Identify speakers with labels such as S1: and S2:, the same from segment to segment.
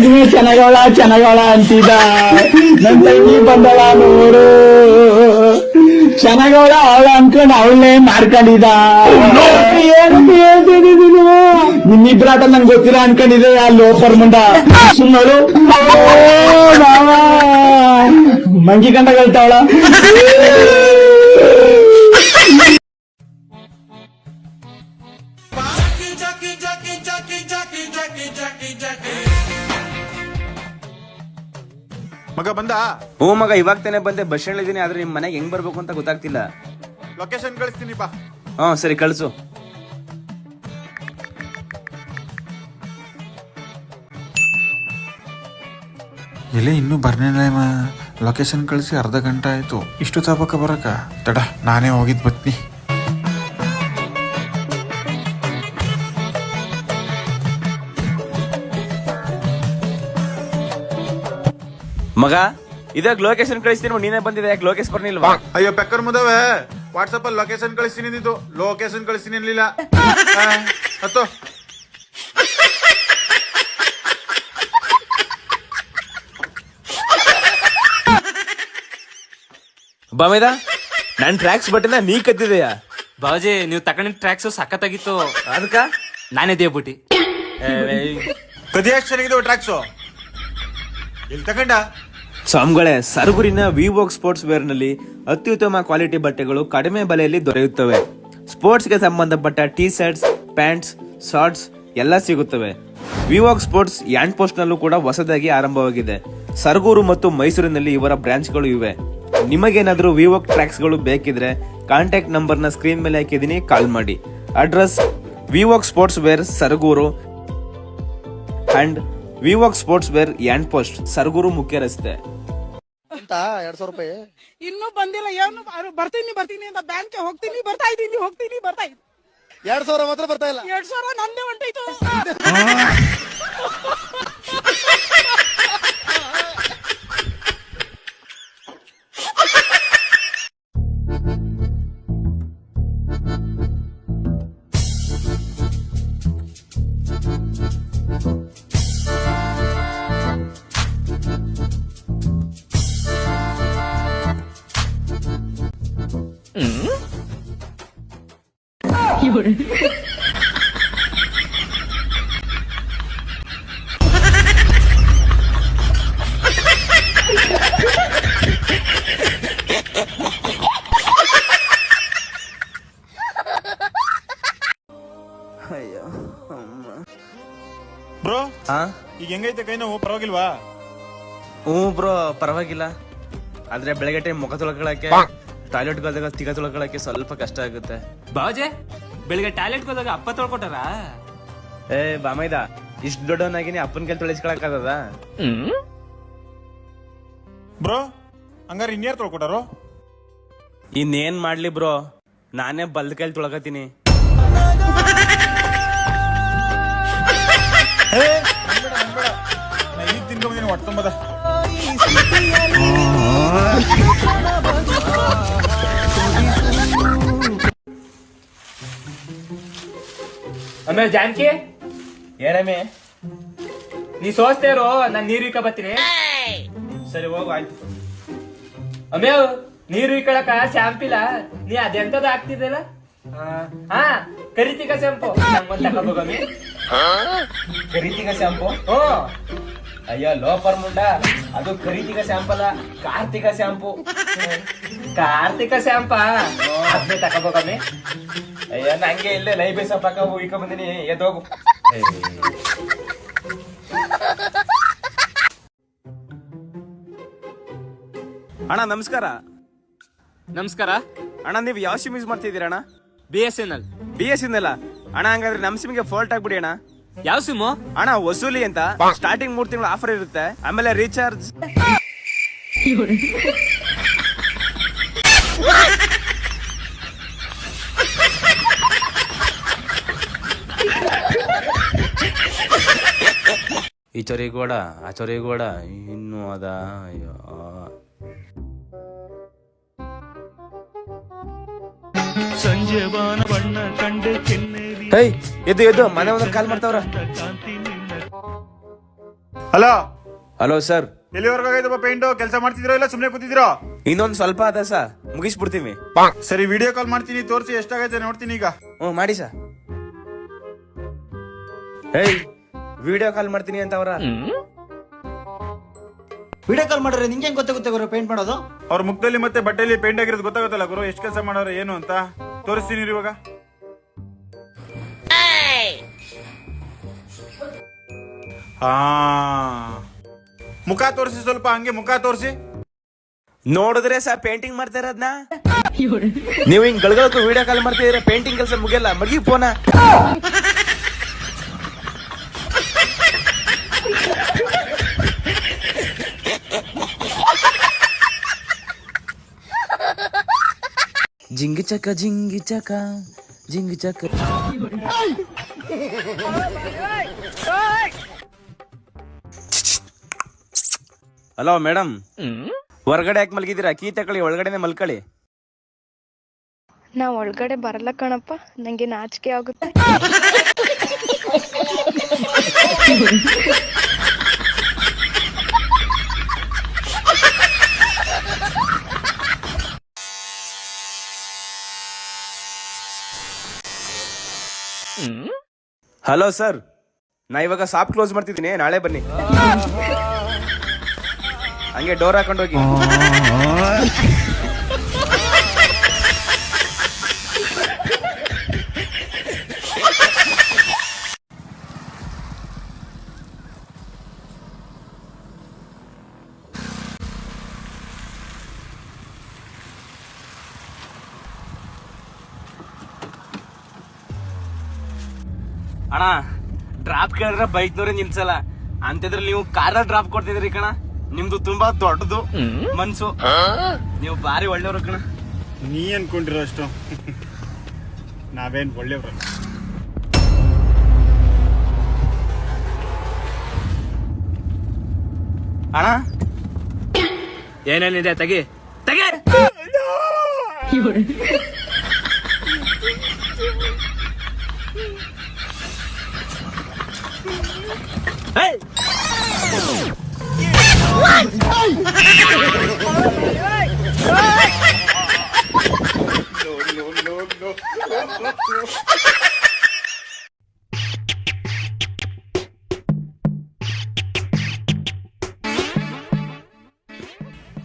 S1: ತಂಗಿನೇ ಚೆನ್ನಾಗವಳ ಚೆನ್ನಾಗವಳ ಅಂತಿದ್ದ ನನ್ ತಂಗಿ ಬಂದಳ ನೋಡು. ಚೆನ್ನಾಗವಳ ಅವಳ ಅನ್ಕೊಂಡು ಅವಳನ್ನೇ ಮಾಡ್ಕೊಂಡಿದ್ದ ನಿನ್ನಿಬ್ರಾಟ ನಂಗೆ ಗೊತ್ತಿಲ್ಲ ಅನ್ಕೊಂಡಿದ್ದೆ ಆ ಲೋಪರ್ ಮುಂಡ ಸುಮ್ಮಳು ಮಂಗಿ ಕಂಡ ಕಳ್ತಾವಳ
S2: ಮಗ ಬಂದ?
S3: ಹ್ಞೂ ಮಗ ಇವಾಗ ತಾನೇ ಬಂದೆ. ಬಸ್ ಸ್ಟ್ಯಾಂಡ್ ಇದ್ದೀನಿ ಆದ್ರೆ ನಿಮ್ ಮನೆಗೆ ಹೆಂಗ್ ಬರ್ಬೇಕು ಅಂತ ಗೊತ್ತಾಗ್ತಿಲ್ಲ.
S2: ಲೊಕೇಶನ್ ಕಳಿಸ್ತೀನಿ ಬಾ.
S3: ಹ್ಞೂ ಸರಿ ಕಳ್ಸು.
S4: ಎಲೆ ಇನ್ನೂ ಬರ್ನೇನ ಲೊಕೇಶನ್ ಕಳಿಸಿ ಅರ್ಧ ಗಂಟೆ ಆಯಿತು. ಇಷ್ಟು ತಬಕ ಬರಕ? ತಡ ನಾನೇ ಹೋಗಿದ್ದು ಬತ್ನಿ.
S3: ಮಗ ಇದಾಗ ಲೊಕೇಶನ್ ಕಳಿಸ್ತೀನಿ ನೀನೇ ಬಂದಿದೆ ಯಾಕೆ ಲೊಕೇಶನ್ ಬರ್ನಿಲ್ವಾ
S2: ಅಯ್ಯೋ ಪೆಕ್ಕರ್ ಮುದವೆ. ವಾಟ್ಸಪ್ ಅಲ್ಲಿ ಲೊಕೇಶನ್ ಕಳಿಸ್ತೀನಿ ನಿಂದು. ಲೊಕೇಶನ್ ಕಳಿಸ್ತೀನಿ ಅನ್ಲಿಲ್ಲ. ಆ, ಹತ್ತು.
S3: ಬಾಮೇದ ನನ್ ಟ್ರ್ಯಾಕ್ಸ್ ಬಟ್ಟೆನ ನೀ ಕದ್ದಿದೆಯ?
S5: ಬಾಜಿ ನೀವು ತಗೊಂಡಿದ್ ಟ್ರ್ಯಾಕ್ಸ್ ಸಖತ್ತಾಗಿತ್ತು
S3: ಅದಕ್ಕ?
S5: ನಾನೇ ದೇವ್ಬಿಟ್ಟಿ.
S2: ಕದಿ ಎಷ್ಟು ಚೆನ್ನಾಗಿದೆ ಟ್ರ್ಯಾಕ್ಸು ಎಲ್ಲಿ ತಗೊಂಡ?
S3: ಸ್ವಾಮಿಗಳೇ ಸರಗುರಿನ ವಿವೋಕ್ ಸ್ಪೋರ್ಟ್ಸ್ ವೇರ್ನಲ್ಲಿ ಅತ್ಯುತ್ತಮ ಕ್ವಾಲಿಟಿ ಬಟ್ಟೆಗಳು ಕಡಿಮೆ ಬೆಲೆಯಲ್ಲಿ ದೊರೆಯುತ್ತವೆ. ಸ್ಪೋರ್ಟ್ಸ್ಗೆ ಸಂಬಂಧಪಟ್ಟ ಟೀ ಶರ್ಟ್ಸ್ ಪ್ಯಾಂಟ್ಸ್ ಶಾರ್ಟ್ಸ್ ಎಲ್ಲ ಸಿಗುತ್ತವೆ. ವಿವೋಕ್ ಸ್ಪೋರ್ಟ್ಸ್ ಯಾಂಡ್ ಪೋಸ್ಟ್ ನಲ್ಲೂ ಕೂಡ ಹೊಸದಾಗಿ ಆರಂಭವಾಗಿದೆ. ಸರಗೂರು ಮತ್ತು ಮೈಸೂರಿನಲ್ಲಿ ಇವರ ಬ್ರಾಂಚ್ಗಳು ಇವೆ. ನಿಮಗೇನಾದರೂ ವಿವೋಕ್ ಟ್ರ್ಯಾಕ್ಸ್ಗಳು ಬೇಕಿದ್ರೆ ಕಾಂಟ್ಯಾಕ್ಟ್ ನಂಬರ್ನ ಸ್ಕ್ರೀನ್ ಮೇಲೆ ಹಾಕಿದ್ದೀನಿ ಕಾಲ್ ಮಾಡಿ. Address Vivok sports wear Saragur and Vivok sports wear and post Saragur ಮುಖ್ಯ ರಸ್ತೆ.
S6: ಇನ್ನೂ ಬಂದಿಲ್ಲ ಏನು ಅವ್ರು ಬರ್ತೀನಿ ಬರ್ತೀನಿ ಅಂತ ಬ್ಯಾಂಕ್ ಹೋಗ್ತೀನಿ ಬರ್ತಾ ಇದ್ದೀನಿ ಹೋಗ್ತೀನಿ ಬರ್ತಾ ಇದ್ದೀನಿ.
S7: ಎರಡ್ ಸಾವಿರ ಮಾತ್ರ ಬರ್ತಾ ಇಲ್ಲ.
S6: ಎರಡ್ ಸಾವಿರ ನಂದೇ ಹೊಂಟೈತು
S2: ಬ್ರೋ
S3: ಹಾ
S2: ಈಗ ಹೆಂಗೈತೆ ಕೈ ನೋವು? ಪರವಾಗಿಲ್ವಾ?
S3: ಹ್ಞೂ ಬ್ರೋ ಪರವಾಗಿಲ್ಲ. ಆದ್ರೆ ಬೆಳಗ್ಗೆ ಟೈಮ್ ಮುಖ ತೊಳ್ಕೊಳಕ್ಕೆ ಟಾಯ್ಲೆಟ್ ಹೋದಾಗ ತಿಗ ತೊಳ್ಕೊಳಕ್ಕೆ ಸ್ವಲ್ಪ ಕಷ್ಟ ಆಗುತ್ತೆ.
S5: ಬಾಜೆ ಬೆಳಿಗ್ಗೆ ಟಾಯ್ಲೆಟ್ ಹೋದಾಗ ಅಪ್ಪ ತೊಳ್ಕೊಟಾರ
S3: ಏ ಬಾಮೈದ ಇಷ್ಟು ದೊಡ್ಡವನಾಗಿನಿ ಅಪ್ಪನ ಕೆಲ್ ತೊಳಿಸ್ಕೊಳಕ್ಕಾಗದ
S2: ಬ್ರೋ ಹಂಗಾರೆ ಇನ್ಯಾರು ತೊಳ್ಕೊಟಾರು
S3: ಇನ್ನೇನ್ ಮಾಡ್ಲಿ ಬ್ರೋ ನಾನೇ ಬಲ್ದ ಕೈಲಿ ತೊಳಕತೀನಿ.
S2: ತಿನ್ಕೊಂಬಂದಿನಿ ಹೊಟ್ಟೆ ತುಂಬದ.
S5: ಆಮೇಲೆ ಜಾನ್ಕಿ?
S3: ಏನಮ್ಮಿ
S5: ನೀ ಸೋಸ್ತೇ ಇರೋ ನಾನ್ ನೀರ್ ಇಕ್ಕ ಬತ್ತೀನಿ
S3: ಸರಿ ಹೋಗು ಆಯ್ತು.
S5: ಅಮೇವ್ ನೀರು ಇಕ್ಕಳಕ ಶಾಂಪಿಲ್ಲ ನೀ ಅದೆಂತದ ಹಾಕ್ತಿದ್ದಲ್ಲ? ಹಾ. ಕರಿತಿಕ ಶಾಂಪು. ನಂಗೊಂದ್ ತಗೋಬೋಗಮ್ಮಿ
S3: ಕರಿತಿಗ ಶಾಂಪು?
S5: ಹ್ಞೂ
S3: ಅಯ್ಯೋ ಲೋಪರ್ ಮುಂಡ. ಅದು ಖರೀದಿಗ ಶಾಂಪಲ್ಲ ಕಾರ್ತಿಕ ಶಾಂಪು.
S5: ಕಾರ್ತಿಕ ಶಾಂಪ. ಅದ್ನೇ ತಗೋಬೋಗಮ್ಮಿ
S3: ಅಯ್ಯೋ ನಂಗೆ ಇಲ್ಲೇ ಲೈಬೇಸ ಪಕ್ಕ ಹೋಗಿಕ ಬಂದಿನಿ. ಎದ್ದೋಗು ಅಣ್ಣ ನಮಸ್ಕಾರ.
S5: ನಮಸ್ಕಾರ.
S3: ಅಣ್ಣ ನೀವು ಯಾವ ಸಿಮ್ ಯೂಸ್ ಮಾಡ್ತಿದ್ದೀರಾ ಅಣ್ಣ?
S5: B S N L
S3: B S N L ಅಣ್ಣ ಹಂಗಾದ್ರೆ ನಮ್ಮ ಸಿಮ್ಗೆ ಫಾಲ್ಟ್ ಆಗ್ಬಿಡಿ ಅಣ್ಣ.
S5: ಯಾವ ಸಿಮ್
S3: ಅಣ್ಣ ವಸೂಲಿ ಅಂತ. ಸ್ಟಾರ್ಟಿಂಗ್ ಮೂರ್ ತಿಂಗಳು ಆಫರ್ ಇರುತ್ತೆ. ಆಮೇಲೆ ರೀಚಾರ್ಜ್
S8: ಈ ಚೊರಿ ಗೋಡ ಆ ಚೊರಿ ಗೋಡ ಇನ್ನು ಅದ. ಅಯ್ಯೋ.
S3: ಹೇ ಎದ್ದು ಎದ್ದು ಮನೆ ಒಂದ್ ಕಾಲ್ ಮಾಡ್ತಾವ್ರ.
S2: ಹಲೋ?
S3: Hello sir.
S2: ಎಲ್ಲಿವರೆಗೂ ಆಗೈತಪ್ಪ ಪೇಂಟ್ ಕೆಲಸ ಮಾಡ್ತಿದ್ರೋ ಇಲ್ಲ ಸುಮ್ನೆ ಕೂತಿದ್ರೋ
S3: ಇನ್ನೊಂದ್ ಸ್ವಲ್ಪ ಅದ ಸಾ ಮುಗಿಸ್ಬಿಡ್ತೀವಿ
S2: ಸರಿ ವಿಡಿಯೋ ಕಾಲ್ ಮಾಡ್ತೀನಿ ತೋರಿಸಿ ಎಷ್ಟಾಗೈತೆ ನೋಡ್ತೀನಿ ಈಗ.
S3: ಹ್ಞೂ ಮಾಡಿ ಸಾ ಹೇಯ್ ವಿಡಿಯೋ ಕಾಲ್ ಮಾಡ್ತೀನಿ ಅಂತ ಅವರ
S9: ವಿಡಿಯೋ ಕಾಲ್ ಮಾಡಿದ್ರೆ ನಿಂಗೆ ಹೆಂಗ್ ಗೊತ್ತಾಗುತ್ತೆ ಗುರು ಪೇಂಟ್ ಮಾಡೋದು?
S2: ಅವ್ರ ಮುಖದಲ್ಲಿ ಮತ್ತೆ ಬಟ್ಟೆಲಿ ಪೇಂಟ್ ಆಗಿರೋದು ಗೊತ್ತಾಗುತ್ತಲ್ಲ ಗುರು? ಎಷ್ಟು ಕೆಲಸ ಮಾಡೋರು ಏನು ಅಂತ? ತೋರಿಸ್ತೀನಿ ಇರು ಇವಾಗ. ಹಾ. ಮುಖ ತೋರಿಸಿ ಸ್ವಲ್ಪ ಹಂಗೆ ಮುಖ ತೋರಿಸಿ.
S3: ನೋಡಿದ್ರೆ ಸರ್ ಪೇಂಟಿಂಗ್ ಮಾಡ್ತಾ ಇರೋದ್ನ? ನೀವು ಹಿಂಗ್ ಗಳಗಳಕ್ಕೂ ವಿಡಿಯೋ ಕಾಲ್ ಮಾಡ್ತಿದ್ರೆ ಪೇಂಟಿಂಗ್ ಕೆಲಸ ಮುಗಿಯಲ್ಲ ಮಗಿ ಫೋನ ಜಿಂಗಿ ಚಕ ಜಿಂಗಿ ಚಕ ಜಿಂಗಿ ಚಕ. ಹಲೋ ಮೇಡಮ್ ಹೊರಗಡೆ ಯಾಕೆ ಮಲಗಿದ್ದೀರಾ? ಕೀ ತಕೊಳ್ಳಿ ಒಳಗಡೆನೆ ಮಲ್ಕೊಳ್ಳಿ.
S10: ನಾ ಒಳಗಡೆ ಬರಲ್ಲ ಕಣಪ್ಪ ನಂಗೆ ನಾಚಿಕೆ ಆಗುತ್ತೆ.
S3: Hello sir. ನಾ ಇವಾಗ ಸಾಪ್ ಕ್ಲೋಸ್ ಮಾಡ್ತಿದ್ದೀನಿ ನಾಳೆ ಬನ್ನಿ. ಹಂಗೆ ಡೋರ್ ಹಾಕೊಂಡು ಹೋಗಿ. ಅಣ್ಣ ಡ್ರಾಪ್ ಕೇಳಿದ್ರೆ ಬೈಕ್ನವ್ರೆ ನಿಲ್ಸಲ್ಲ. ಅಂತಿದ್ರೆ ನೀವು ಕಾರ ಡ್ರಾಪ್ ಕೊಡ್ತಿದ್ರಿ ಕಣ. ನಿಮ್ದು ತುಂಬಾ ದೊಡ್ಡದು ಮನ್ಸು. ನೀವು ಬಾರಿ ಒಳ್ಳೆಯವ್ರು ಕಣ.
S2: ನೀ ಅನ್ಕೊಂಡಿರೋ ಅಷ್ಟು? ನಾವೇನ್ ಒಳ್ಳೆಯವ್ರ
S3: ಅಣ್ಣ? ಏನೇನಿದೆ ತೆಗಿ. ತೆಗೆ! ಏಯ್!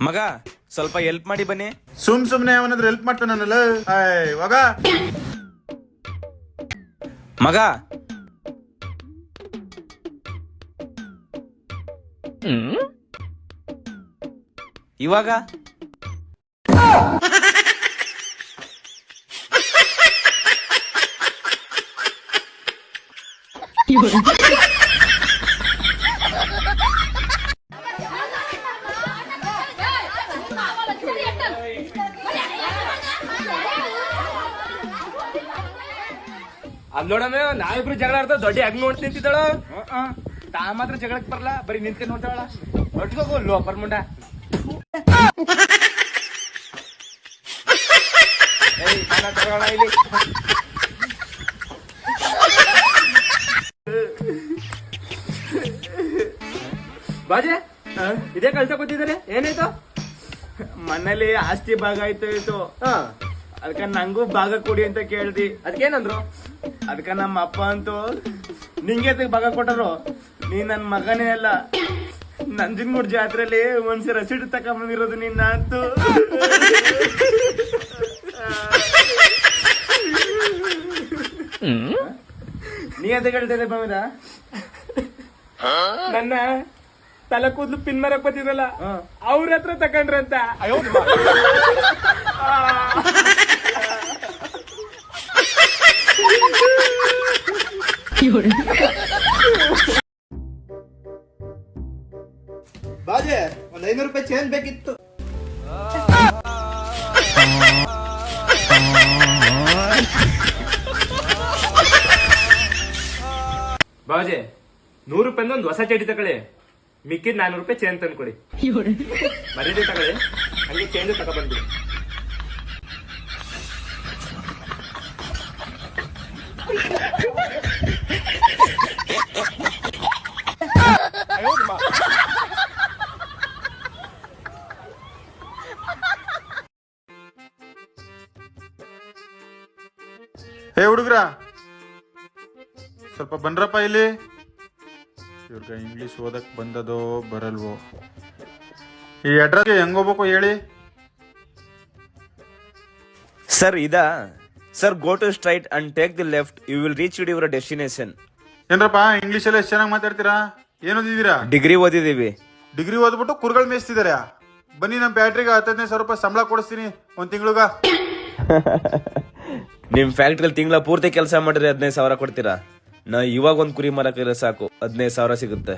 S3: ಮಗ ಸ್ವಲ್ಪ ಹೆಲ್ಪ್ ಮಾಡಿ ಬನ್ನಿ.
S2: ಸುಮ್ ಸುಮ್ನೆ ಅವನಾದ್ರೆ ಹೆಲ್ಪ್ ಮಾಡ್ತಾನಲ್ಲ ಇವಾಗ
S3: ಮಗ. ಇವಾಗ?
S5: ಅದ್ ನೋಡಮ್ಮ ನಾವಿಬ್ರು ಜಗಳ ಆಡ್ತಾ ದೊಡ್ಡ ಹೆಂಗ್ ನೋಡ್ ನಿಂತಿದ್ದಾಳ? ತಾ ಮಾತ್ರ ಜಗಳಕ್ ಬರಲ್ಲ ಬರೀ ನಿಂತ್ಕೊಂಡ್ ನೋಡ್ತಾಳ? ಒಟ್ಕೋಗು ಲೋಪರ್ ಮುಂಡ ಏಯ್, ನನ್ನ ತಗೊಳ ಇಲ್ಲಿ. ಬಾಜೆ ಇದೇ ಕಳ್ಸ ಕೂತಿದ್ದಾರೆ? ಏನಾಯ್ತು? ಮನೇಲಿ ಆಸ್ತಿ ಭಾಗ ಆಯ್ತು ಆಯ್ತು. ಅದಕ್ಕ ನಂಗೂ ಭಾಗ ಕೊಡಿ ಅಂತ ಕೇಳ್ದಿ. ಅದಕ್ಕೇನಂದ್ರು? ಅದಕ್ಕ ನಮ್ಮ ಅಪ್ಪ ಅಂತೂ ನಿಂಗೆ ಭಾಗ ಕೊಟ್ಟರು? ನೀ ನನ್ ಮಗನೇ ಅಲ್ಲ. ನಂಜನಗೂಡ್ ಜಾತ್ರೆಲಿ ಒಂದ್ಸರಿ ರಸೀಟ್ ತಕೊಂಬಂದಿರೋದು ನಿನ್ನ ಅಂತೂ. ನೀ ಅಂತ ಹೇಳ್ತಿದ್ದೆ ಬಾಮಿದ ನನ್ನ ತಲೆ ಕೂದ್ಲು ಪಿನ್ ಮರಕ್ ಬತ್ತಿದ್ರಲ್ಲ ಅವ್ರ ಹತ್ರ ತಕೊಂಡ್ರಂತ
S9: ಬಾಜೆ ಒಂದ್ ಐನೂರು ರೂಪಾಯಿ ಚೇಂಜ್ ಬೇಕಿತ್ತು.
S5: ಬಾಜೆ ನೂರು ರೂಪಾಯಿಂದ ಒಂದು ಹೊಸ ಚಡಿ ತಗೊಳ್ಳಿ. ಮಿಕ್ಕಿದ ನಾನೂರು ರೂಪಾಯಿ ಚೇಂಜ್ ತಂದ್ಕೊಡಿ ಮರ್ಯಾದೆ ತಗೊಳ್ಳಿ. ಹಂಗೆ ಚೇಂಜ್ ತಗೊಬಂದ್ಬಿಡಿ.
S2: ಹೇ ಹುಡುಗ್ರ ಸ್ವಲ್ಪ ಬನ್ರಪ್ಪ ಇಲ್ಲಿ. ಇವ್ರಿಗೆ ಇಂಗ್ಲಿಷ್ ಓದಕ್ ಬಂದದೋ ಬರಲ್ವೋ? ಈ ಅಡ್ರೆಸ್ಗೆ ಹೆಂಗ್ ಹೋಗ್ಬೇಕು ಹೇಳಿ?
S3: ಸರ್ ಇದಾ? Sir go to straight and take the left you will reach your destination
S2: ಏನ್ರಪ್ಪ ಇಂಗ್ಲಿಷ್ ಎಲ್ಲ ಎಷ್ಟು ಚೆನ್ನಾಗಿ ಮಾತಾಡ್ತೀರಾ? ಏನ್ ಓದಿದೀರಾ
S3: ಡಿಗ್ರಿ ಓದಿದೀವಿ
S2: ಡಿಗ್ರಿ ಓದ್ಬಿಟ್ಟು ಕುರ್ಗಳು ಮೇಯಿಸ್ತಿದಾರೆ. ಬನ್ನಿ ನಮ್ಮ ಫ್ಯಾಕ್ಟ್ರಿಗೆ ಹತ್ತನೇ ಸಾವಿರ ರೂಪಾಯಿ ಸಂಬಳ ಕೊಡಿಸ್ತೀನಿ ಒಂದ್ ತಿಂಗ್ಳುಗ.
S3: ನಿಮ್ ಫ್ಯಾಕ್ಟ್ರಿಲಿ ತಿಂಗಳ ಪೂರ್ತಿ ಕೆಲಸ ಮಾಡಿದ್ರೆ ಹದಿನೈದು ಸಾವಿರ ಕೊಡ್ತೀರಾ? ನಾ ಇವಾಗ ಒಂದ್ ಕುರಿ ಮರಕ್ಕಿದ್ರೆ ಸಾಕು. ಹದಿನೈದು ಸಾವಿರ ಸಿಗುತ್ತೆ.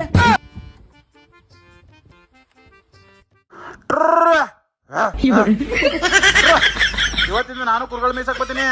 S2: ಇವತ್ತಿಂದ ನಾನು ಕುರುಗಳ ಮೇಯ್ಸಕ್ ಬರ್ತೀನಿ.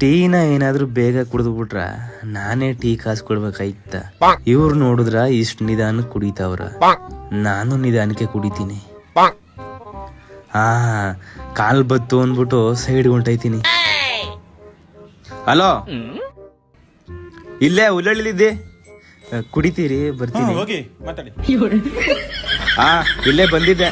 S8: ಟೀನ ಏನಾದ್ರೂ ಬೇಗ ಕುಡಿದ್ಬಿಟ್ರ ನಾನೇ ಟೀ ಕಾಸು ಕೊಡ್ಬೇಕಾಯ್ತ. ಇವ್ರು ನೋಡಿದ್ರ ಇಷ್ಟ್ ನಿಧಾನ ಕುಡಿತಾವ್ರ. ನಾನು ನಿಧಾನಕ್ಕೆ ಕುಡಿತೀನಿ. ಹಾ ಕಾಲ್ ಬತ್ತು ಅಂದ್ಬಿಟ್ಟು ಸೈಡ್ ಹೊಂಟೈತೀನಿ. ಹಲೋ? ಇಲ್ಲೇ ಉಲ್ಲಳ್ಳಿದ್ದೆ ಕುಡಿತೀರಿ ಬರ್ತೀನಿ.
S3: ಹಾ ಇಲ್ಲೇ ಬಂದಿದ್ದೆ.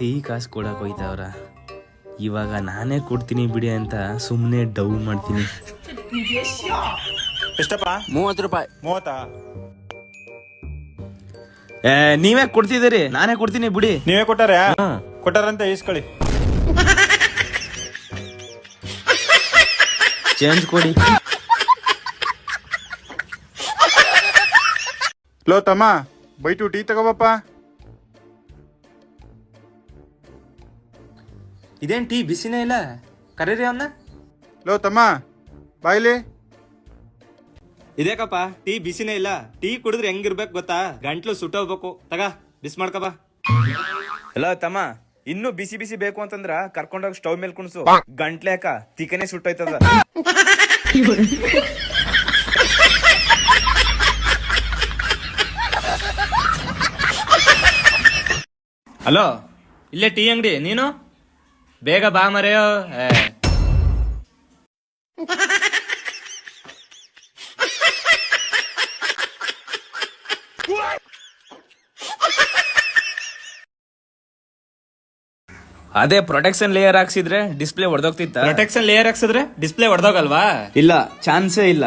S8: ಟೀ ಕಾಸು ಕೊಡಕ್ಕೆ ಹೋಯ್ತವ್ರ. ಇವಾಗ ನಾನೇ ಕೊಡ್ತೀನಿ ಬಿಡಿ ಅಂತ ಸುಮ್ಮನೆ ಡೌ ಮಾಡ್ತೀನಿ.
S4: ಎಷ್ಟಪ್ಪ?
S8: ಮೂವತ್ತು ರೂಪಾಯಿ.
S4: ಮೂವತ್ತಾ?
S3: ಏ, ನೀವೇ ಕೊಡ್ತಿದ್ದೀರಿ? ನಾನೇ ಕೊಡ್ತೀನಿ ಬಿಡಿ.
S4: ನೀವೇ ಕೊಟ್ಟಾರ? ಕೊಟ್ಟಾರಂತ ಇಸ್ಕೊಳ್ಳಿ
S3: ಚೇಂಜ್ ಕೊಡಿ.
S2: ಲೋ ತಮ್ಮ ಬೈಟು ಟೀ ತಗೋಬಪ್ಪ.
S5: ಇದೇನ್ ಟೀ ಬಿಸಿನೇ ಇಲ್ಲ? ಕರೀರಿ ಅವನ್ನ
S2: ಲೋ ತಮ್ಮ ಬಾಯ್ಲಿ.
S5: ಇದೇಕಪ್ಪ ಟೀ ಬಿಸಿನೇ ಇಲ್ಲ. ಟೀ ಕುಡಿದ್ರೆ ಹೆಂಗಿರ್ಬೇಕು ಗೊತ್ತಾ? ಗಂಟ್ಲು ಸುಟ್ಟೋಗ್ಬೇಕು. ತಗ ಬಿಸಿ ಮಾಡ್ಕಪ್ಪ
S3: ಹಲೋ ತಮ್ಮ ಇನ್ನು ಬಿಸಿ ಬಿಸಿ ಬೇಕು ಅಂತಂದ್ರ ಕರ್ಕೊಂಡೋಗಿ ಸ್ಟವ್ ಮೇಲೆ ಕುಣಸು. ಗಂಟ್ಲೆ ಹಾಕ ತಿಕ್ಕನೆ ಸುಟ್ಟೋಯ್ತದ.
S5: ಹಲೋ ಇಲ್ಲೇ ಟೀ ಅಂಗಡಿ ನೀನು? ಬೇಗ ಬಾ ಮರೆಯೋ
S3: ಅದೇ ಪ್ರೊಟೆಕ್ಷನ್ ಲೇಯರ್ ಹಾಕ್ಸಿದ್ರೆ ಡಿಸ್ಪ್ಲೇ ಹೊಡೆದೋಗ್ತಿತ್ತ
S5: ಪ್ರೊಟೆಕ್ಷನ್ ಲೇಯರ್ ಹಾಕ್ಸಿದ್ರೆ ಡಿಸ್ಪ್ಲೇ ಹೊಡೆದೋಗಲ್ವಾ
S3: ಇಲ್ಲ ಚಾನ್ಸೇ ಇಲ್ಲ.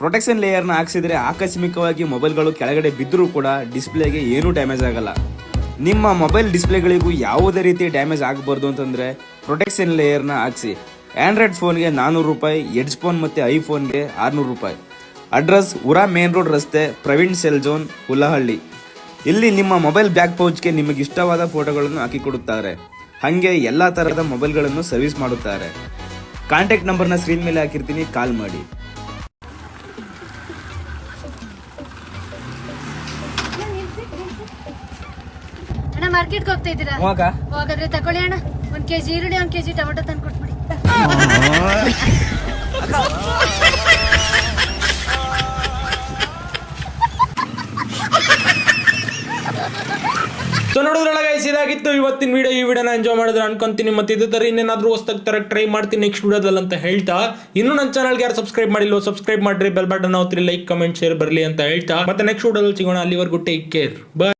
S3: ಪ್ರೊಟೆಕ್ಷನ್ ಲೇಯರ್ನ ಹಾಕ್ಸಿದ್ರೆ ಆಕಸ್ಮಿಕವಾಗಿ ಮೊಬೈಲ್ಗಳು ಕೆಳಗಡೆ ಬಿದ್ದರೂ ಕೂಡ ಡಿಸ್ಪ್ಲೇಗೆ ಏನೂ ಡ್ಯಾಮೇಜ್ ಆಗಲ್ಲ. ನಿಮ್ಮ ಮೊಬೈಲ್ ಡಿಸ್ಪ್ಲೇಗಳಿಗೂ ಯಾವುದೇ ರೀತಿ ಡ್ಯಾಮೇಜ್ ಆಗಬಾರ್ದು ಅಂತಂದ್ರೆ ಪ್ರೊಟೆಕ್ಷನ್ ಲೇಯರ್ನ ಹಾಕ್ಸಿ. ಆಂಡ್ರಾಯ್ಡ್ ಫೋನ್ಗೆ ನಾನ್ನೂರು ರೂಪಾಯಿ ಎಡ್ಜ್ ಫೋನ್ ಮತ್ತು ಐಫೋನ್ಗೆ ಆರುನೂರು ರೂಪಾಯಿ. ಅಡ್ರೆಸ್ ಉರಾ ಮೇನ್ ರೋಡ್ ರಸ್ತೆ, ಪ್ರವೀಣ್ ಸೆಲ್ ಝೋನ್ ಹುಲ್ಲಹಳ್ಳಿ ಇಲ್ಲಿ ನಿಮ್ಮ ಮೊಬೈಲ್ ಬ್ಯಾಕ್ ಪೌಚ್ಗೆ ನಿಮಗೆ ಇಷ್ಟವಾದ ಫೋಟೋಗಳನ್ನು ಹಾಕಿಕೊಡುತ್ತಾರೆ ಹಾಗೆ ಎಲ್ಲ ಥರದ ಮೊಬೈಲ್ಗಳನ್ನು ಸರ್ವಿಸ್ ಮಾಡುತ್ತಾರೆ. ಕಾಂಟ್ಯಾಕ್ಟ್ ನಂಬರ್ನ ಸ್ಕ್ರೀನ್ ಮೇಲೆ ಹಾಕಿರ್ತೀನಿ ಕಾಲ್ ಮಾಡಿ.
S10: ಅಣ್ಣ ಮಾರ್ಕೆಟ್ಗೆ ಹೋಗ್ತಾ ಇದ್ದೀರಾ? ಹೋಗಾದ್ರೆ ತಗೊಳ್ಳಿ ಅಣ್ಣ. ಒಂದ್ ಕೆಜಿ ಈರುಳ್ಳಿ ಒಂದ್ ಕೆಜಿ ಟೊಮೆಟೊ ತಂದು ಕೊಟ್ಬಿಡಿ.
S11: ಸೊ ನೋಡಿದ್ರಲ್ಲ ಗೈಸ್ ಇದಾಗಿತ್ತು ಇವತ್ತಿನ ವಿಡಿಯೋ ಈ ವಿಡಿಯೋನ ಎಂಜಾಯ್ ಮಾಡಿದ್ರೆ ಅನ್ಕೊಂತೀನಿ. ಮತ್ತೆ ಇದೇ ತರ ಇನ್ನೇನಾದ್ರೂ ಹೊಸ್ದಾಗಿ ತರ ಟ್ರೈ ಮಾಡ್ತೀನಿ ನೆಕ್ಸ್ಟ್ ವಿಡಿಯೋದಲ್ಲಿ ಅಂತ ಹೇಳ್ತಾ. ಇನ್ನೂ ನನ್ನ ಚಾನಲ್ಗೆ ಯಾರು ಸಬ್ಸ್ಕ್ರೈಬ್ ಮಾಡಿಲ್ಲ ಸಬ್ಸ್ಕ್ರೈಬ್ ಮಾಡ್ರಿ. ಬೆಲ್ ಬಟನ್ ಅವತ್ರಿ ಲೈಕ್ ಕಮೆಂಟ್ ಶೇರ್ ಬರಲಿ ಅಂತ ಹೇಳ್ತಾ. ಮತ್ತೆ ನೆಕ್ಸ್ಟ್ ವಿಡಿಯೋದಲ್ಲಿ ಸಿಗೋಣ. ಅಲ್ಲಿವರೆಗೂ ಟೇಕ್ ಕೇರ್ ಬಾಯ್